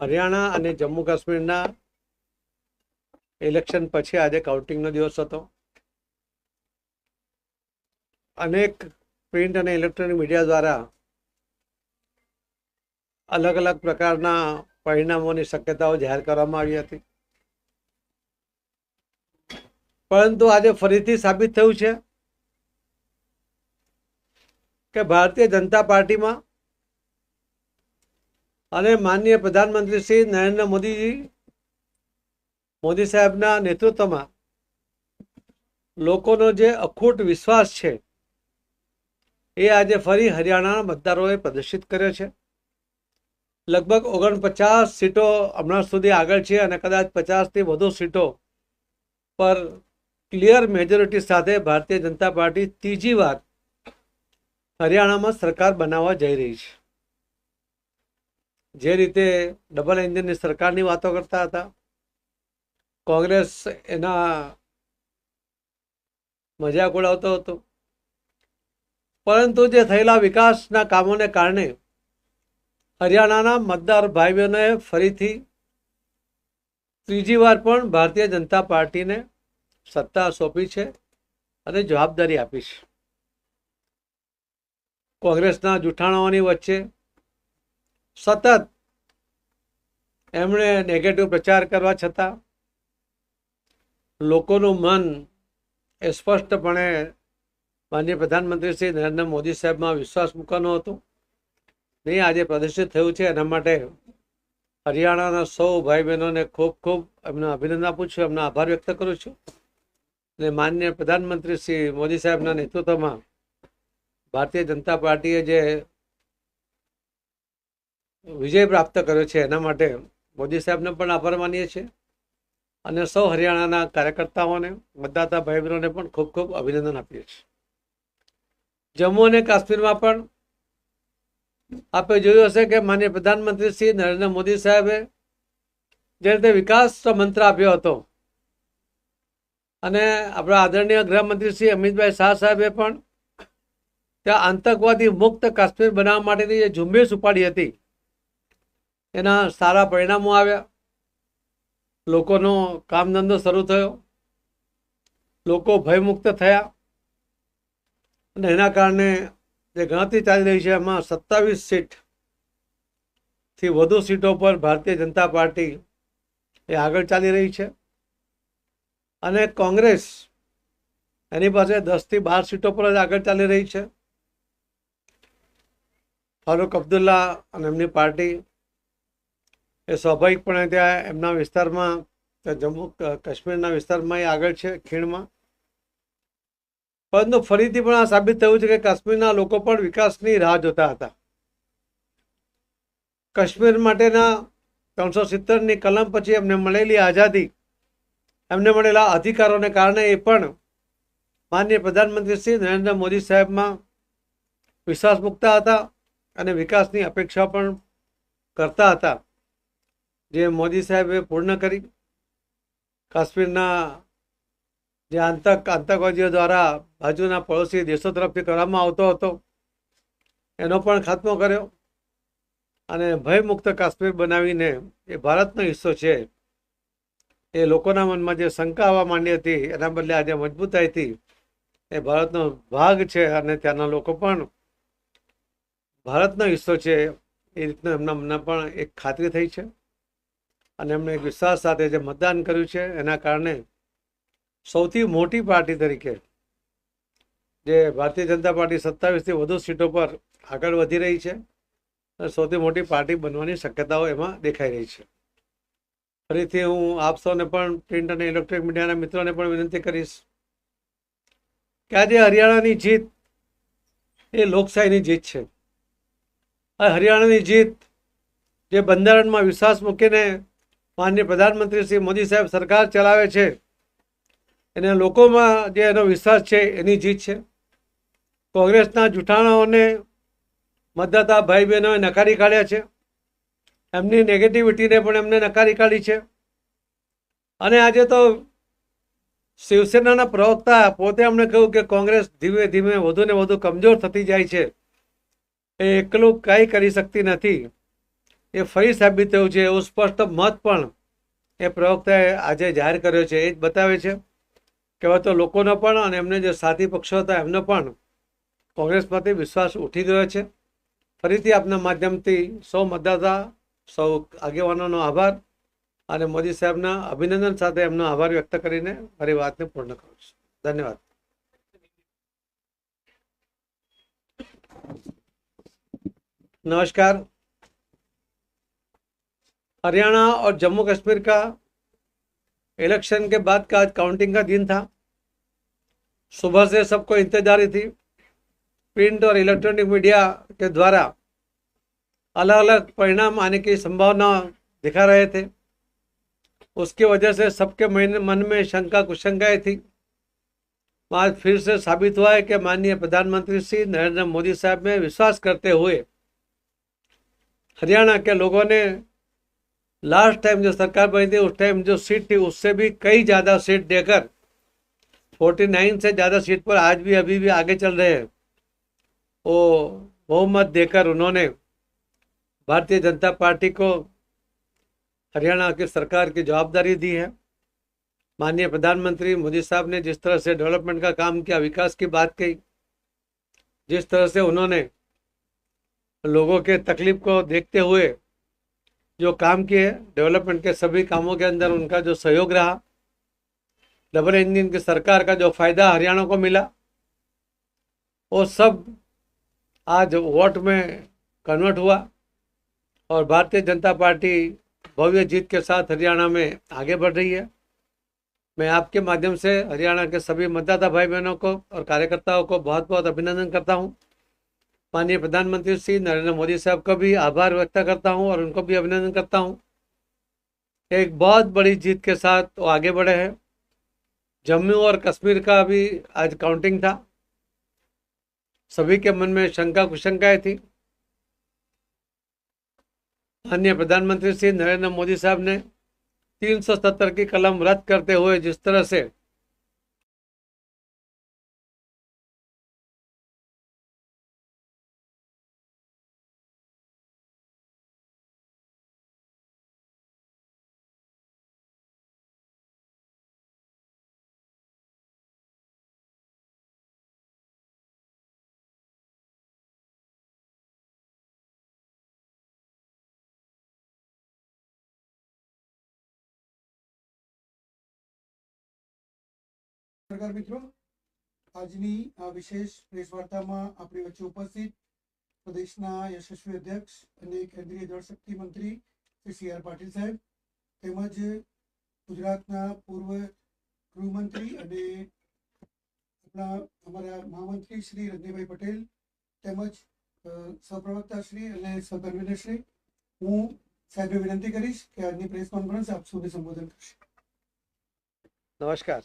હરિયાણા અને જમ્મુ કાશ્મીરના ઇલેક્શન પછી આજે કાઉન્ટિંગનો દિવસ હતો. અનેક પ્રિન્ટ અને ઇલેક્ટ્રોનિક મીડિયા દ્વારા અલગ અલગ પ્રકારના પરિણામોની શક્યતાઓ જાહેર કરવામાં આવી હતી. પરંતુ આજે ફરીથી સાબિત થયું છે કે ભારતીય જનતા પાર્ટીમાં અને માનનીય પ્રધાનમંત્રી શ્રી નરેન્દ્ર મોદીજી, મોદી સાહેબના નેતૃત્વમાં લોકોનો જે અખૂટ વિશ્વાસ છે, એ આજે ફરી હરિયાણાના મતદારોએ પ્રદર્શિત કર્યો છે. લગભગ ઓગણપચાસ સીટો હમણાં સુધી આગળ છે અને કદાચ પચાસથી વધુ સીટો પર ક્લિયર મેજોરિટી સાથે ભારતીય જનતા પાર્ટી ત્રીજી વાર હરિયાણામાં સરકાર બનાવવા જઈ રહી છે. જે રીતે ડબલ એન્જિનની સરકારની વાતો કરતા હતા, કોંગ્રેસ એના મજાક ઉડાવતો હતો. પરંતુ જે થયેલા વિકાસના કામોને કારણે હરિયાણાના મતદાર ભાઈ બહેનોએ ફરીથી ત્રીજી વાર પણ ભારતીય જનતા પાર્ટીને સત્તા સોંપી છે અને જવાબદારી આપી છે. કોંગ્રેસના જૂઠાણાઓની વચ્ચે સતત એમણે નેગેટિવ પ્રચાર કરવા છતાં લોકોનું મન એ સ્પષ્ટપણે માનનીય પ્રધાનમંત્રી શ્રી નરેન્દ્ર મોદી સાહેબમાં વિશ્વાસ મૂકવાનો હતો. નહીં આજે પ્રદર્શિત થયું છે. એના માટે હરિયાણાના સૌ ભાઈ બહેનોને ખૂબ ખૂબ એમને અભિનંદન આપું છું. એમનો આભાર વ્યક્ત કરું છું. અને માન્ય પ્રધાનમંત્રી શ્રી મોદી સાહેબના નેતૃત્વમાં ભારતીય જનતા પાર્ટીએ જે વિજય પ્રાપ્ત કર્યો છે એના માટે મોદી સાહેબને પણ આભાર માનીએ છીએ. અને સૌ હરિયાણાના કાર્યકર્તાઓને, મતદાતા ભાઈ બહેનોને પણ ખૂબ ખૂબ અભિનંદન આપીએ છીએ. જમ્મુ અને કાશ્મીરમાં પણ આપે જોયું હશે કે માનીય પ્રધાનમંત્રી શ્રી નરેન્દ્ર મોદી સાહેબે જે રીતે વિકાસ મંત્ર આપ્યો હતો અને આપણા આદરણીય ગૃહમંત્રી શ્રી અમિતભાઈ શાહ સાહેબે પણ ત્યાં આતંકવાદી મુક્ત કાશ્મીર બનાવવા માટેની જે ઝુંબેશ ઉપાડી હતી એના સારા પરિણામો આવ્યા. લોકોનો કામ ધંધો શરૂ થયો. લોકો ભયમુક્ત થયા. અને એના કારણે જે ગણતરી ચાલી રહી છે, એમાં સત્તાવીસ સીટથી વધુ સીટો પર ભારતીય જનતા પાર્ટી એ આગળ ચાલી રહી છે. અને કોંગ્રેસ એની પાસે દસથી બાર સીટો પર જ આગળ ચાલી રહી છે. ફારૂક અબ્દુલ્લા અને એમની પાર્ટી એ સ્વાભાવિકપણે ત્યાં એમના વિસ્તારમાં જમ્મુ કાશ્મીરના વિસ્તારમાં એ આગળ છે ખીણમાં. પરંતુ ફરીથી પણ આ સાબિત થયું છે કે કાશ્મીરના લોકો પણ વિકાસની રાહ જોતા હતા. કાશ્મીર માટેના ત્રણસો સિત્તેરની કલમ પછી એમને મળેલી આઝાદી, એમને મળેલા અધિકારોને કારણે એ પણ માન્ય પ્રધાનમંત્રી શ્રી નરેન્દ્ર મોદી સાહેબમાં વિશ્વાસ મૂકતા હતા અને વિકાસની અપેક્ષા પણ કરતા હતા. જે મોદી સાહેબે પૂર્ણ કરી, કાશ્મીરના જે આતંક, આતંકવાદીઓ દ્વારા બાજુના પડોશી દેશો તરફથી કરવામાં આવતો હતો, એનો પણ ખાત્મો કર્યો અને ભયમુક્ત કાશ્મીર બનાવીને એ ભારતનો હિસ્સો છે. એ લોકોના મનમાં જે શંકા આવવા માંડી હતી, એના બદલે આજે મજબૂતાઈથી એ ભારતનો ભાગ છે અને ત્યાંના લોકો પણ ભારતનો હિસ્સો છે, એ રીતના એમના મનમાં પણ એક ખાતરી થઈ છે. અને એમણે એક વિશ્વાસ સાથે જે મતદાન કર્યું છે, એના કારણે સૌથી મોટી પાર્ટી તરીકે જે ભારતીય જનતા પાર્ટી સત્તાવીસથી વધુ સીટો પર આગળ વધી રહી છે, અને સૌથી મોટી પાર્ટી બનવાની શક્યતાઓ એમાં દેખાઈ રહી છે. ફરીથી હું આપ સૌને પણ પ્રિન્ટ અને ઇલેક્ટ્રોનિક મીડિયાના મિત્રોને પણ વિનંતી કરીશ કે આજે હરિયાણાની જીત એ લોકશાહીની જીત છે. આ હરિયાણાની જીત જે બંધારણમાં વિશ્વાસ મૂકીને માનનીય પ્રધાનમંત્રી શ્રી મોદી સાહેબ સરકાર ચલાવે છે. એને લોકોમાં જે એનો વિશ્વાસ છે એની જીત છે. કોંગ્રેસના જૂઠાણાઓને મતદાતા ભાઈ બહેનોએ નકારી કાઢ્યા છે. એમની નેગેટિવિટીને પણ એમને નકારી કાઢી છે. અને આજે તો શિવસેનાના પ્રવક્તા પોતે એમણે કહ્યું કે કોંગ્રેસ ધીમે ધીમે વધુ ને વધુ કમજોર થતી જાય છે. એ એકલું કંઈ કરી શકતી નથી. એ ફરી સાબિત થયું છે એવું સ્પષ્ટ મત પણ એ પ્રવક્તાએ આજે જાહેર કર્યો છે, એ જ બતાવે છે. કહેવાય તો લોકોનો પણ અને એમને જે સાથી પક્ષો હતા, એમનો પણ કોંગ્રેસમાંથી વિશ્વાસ ઉઠી ગયો છે. ફરીથી આપના માધ્યમથી સૌ મતદાતા, સૌ આગેવાનોનો આભાર અને મોદી સાહેબના અભિનંદન સાથે એમનો આભાર વ્યક્ત કરીને મારી વાતને પૂર્ણ કરું છું. ધન્યવાદ. નમસ્કાર. हरियाणा और जम्मू कश्मीर का इलेक्शन के बाद का आज काउंटिंग का दिन था। सुबह से सबको इंतजारी थी। प्रिंट और इलेक्ट्रॉनिक मीडिया के द्वारा अलग अलग परिणाम आने की संभावना दिखा रहे थे। उसकी वजह से सबके मन में शंका कुशंकाएँ थी। आज फिर से साबित हुआ है कि माननीय प्रधानमंत्री श्री नरेंद्र मोदी साहब में विश्वास करते हुए हरियाणा के लोगों ने लास्ट टाइम जो सरकार बनी थी, उस टाइम जो सीट थी, उससे भी कई ज़्यादा सीट देकर 49 से ज़्यादा सीट पर आज भी, अभी भी आगे चल रहे हैं। वो बहुमत देकर उन्होंने भारतीय जनता पार्टी को हरियाणा की सरकार की जवाबदारी दी है। माननीय प्रधानमंत्री मोदी साहब ने जिस तरह से डेवलपमेंट का काम किया, विकास की बात कही, जिस तरह से उन्होंने लोगों के तकलीफ़ को देखते हुए जो काम किए डेवलपमेंट के सभी कामों के अंदर उनका जो सहयोग रहा डबल इंजन की सरकार का जो फ़ायदा हरियाणा को मिला, वो सब आज वोट में कन्वर्ट हुआ और भारतीय जनता पार्टी भव्य जीत के साथ हरियाणा में आगे बढ़ रही है। मैं आपके माध्यम से हरियाणा के सभी मतदाता भाई बहनों को और कार्यकर्ताओं को बहुत बहुत अभिनंदन करता हूँ। माननीय प्रधानमंत्री श्री नरेंद्र मोदी साहब का भी आभार व्यक्त करता हूँ और उनको भी अभिनंदन करता हूँ। एक बहुत बड़ी जीत के साथ वो आगे बढ़े हैं। जम्मू और कश्मीर का भी आज काउंटिंग था। सभी के मन में शंका कुशंकाएँ थी। माननीय प्रधानमंत्री श्री नरेंद्र मोदी साहब ने तीन सौ सत्तर की कलम रद्द करते हुए जिस तरह से નમસ્કાર મિત્રો. આજની આ વિશેષ પ્રેસ વાર્તામાં આપણી વચ્ચે ઉપસ્થિત પ્રદેશના યશસ્વી અધ્યક્ષ અને કેન્દ્રીય જળશક્તિ મંત્રી શ્રી સી આર પાટીલ સાહેબ તેમજ ગુજરાતના પૂર્વ ગૃહમંત્રી અને આપણા અમારા મહામંત્રી શ્રી રજનીભાઈ પટેલ તેમજ સહપ્રવક્તા શ્રી અને સહકન્વીનર હું સાહેબને વિનંતી કરીશ કે આજની પ્રેસ કોન્ફરન્સ આપ સૌને સંબોધન કરશે. નમસ્કાર.